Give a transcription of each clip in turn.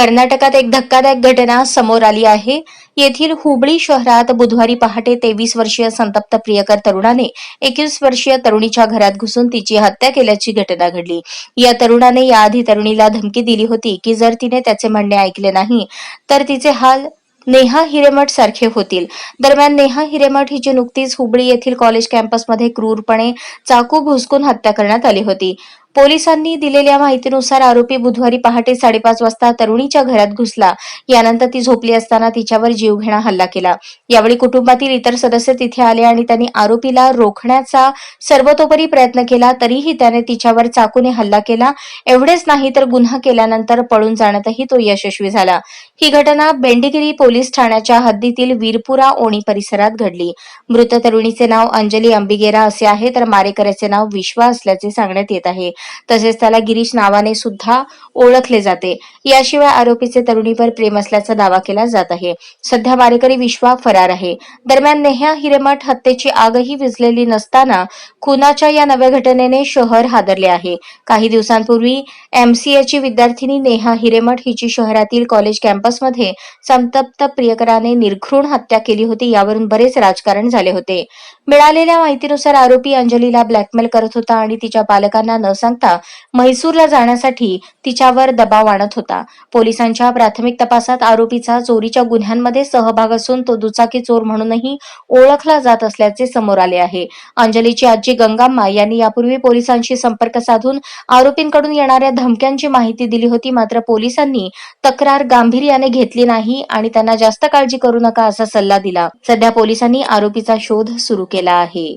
कर्नाटकात एक धक्कादायक घटना समोर आली आहे. येथील हुबळी शहरात बुधवारी पहाटे तेवीस वर्षीय संतप्त प्रियकर तरुणाने एकवीस वर्षीय तरुणीच्या घरात घुसून तिची हत्या केल्याची घटना घडली. या तरुणाने याआधी तरुणीला धमकी दिली होती की जर तिने त्याचे म्हणणे ऐकले नाही तर तिचे हाल नेहा हिरेमठ सारखे होतील. दरम्यान नेहा हिरेमठ हिची नुकतीच हुबळी येथील कॉलेज कॅम्पसमध्ये क्रूरपणे चाकू भुसकून हत्या करण्यात आली होती. पोलिसांनी दिलेल्या माहितीनुसार आरोपी बुधवारी पहाटे साडेपाच वाजता तरुणीच्या घरात घुसला. यानंतर ती झोपली असताना तिच्यावर जीवघेणा हल्ला केला. यावेळी कुटुंबातील इतर सदस्य तिथे आले आणि त्यांनी आरोपीला रोखण्याचा सर्वतोपरी प्रयत्न केला तरीही त्याने तिच्यावर चाकूने हल्ला केला. एवढेच नाही तर गुन्हा केल्यानंतर पळून जाण्यातही तो यशस्वी झाला. ही घटना बेंडिगिरी पोलीस ठाण्याच्या हद्दीतील वीरपुरा ओणी परिसरात घडली. मृत तरुणीचे नाव अंजली अंबिगेरा असे आहे तर मारेकऱ्याचे नाव विश्वा असल्याचे सांगण्यात येत आहे. तसेच त्याला गिरीश नावाने सुद्धा ओळखले जाते. याशिवाय आरोपीचे तरुणीवर प्रेम असल्याचा दावा केला जात आहे. सध्या मारेकरी विश्वा फरार आहे. दरम्यान नेहा हिरेमठ हत्येची आगही विजलेली नसताना खुनाच्या या नव्या घटनेने शहर हादरले आहे. काही दिवसांपूर्वी एमसीएची विद्यार्थिनी नेहा हिरेमठ हिची शहरातील कॉलेज कॅम्पसमध्ये संतप्त प्रियकराने निर्घृण हत्या केली होती यावरून बरेच राजकारण झाले होते. मिळालेल्या माहितीनुसार आरोपी अंजलीला ब्लॅकमेल करत होता आणि तिच्या पालकांना न सांगता म्हैसूरला जाण्यासाठी तिच्यावर दबाव आणत होता. पोलिसांच्या प्राथमिक तपासात आरोपीचा चोरीच्या गुन्ह्यांमध्ये सहभाग असून तो दुचाकी चोर म्हणूनही ओळखला जात असल्याचे समोर आले आहे. अंजलीची आजी गंगाम्मा यांनी यापूर्वी पोलिसांशी संपर्क साधून आरोपींकडून येणाऱ्या धमक्यांची माहिती दिली होती. मात्र पोलिसांनी तक्रार गांभीर्याने घेतली नाही आणि त्यांना जास्त काळजी करू नका असा सल्ला दिला. सध्या पोलिसांनी आरोपीचा शोध सुरू केला आहे.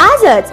आजच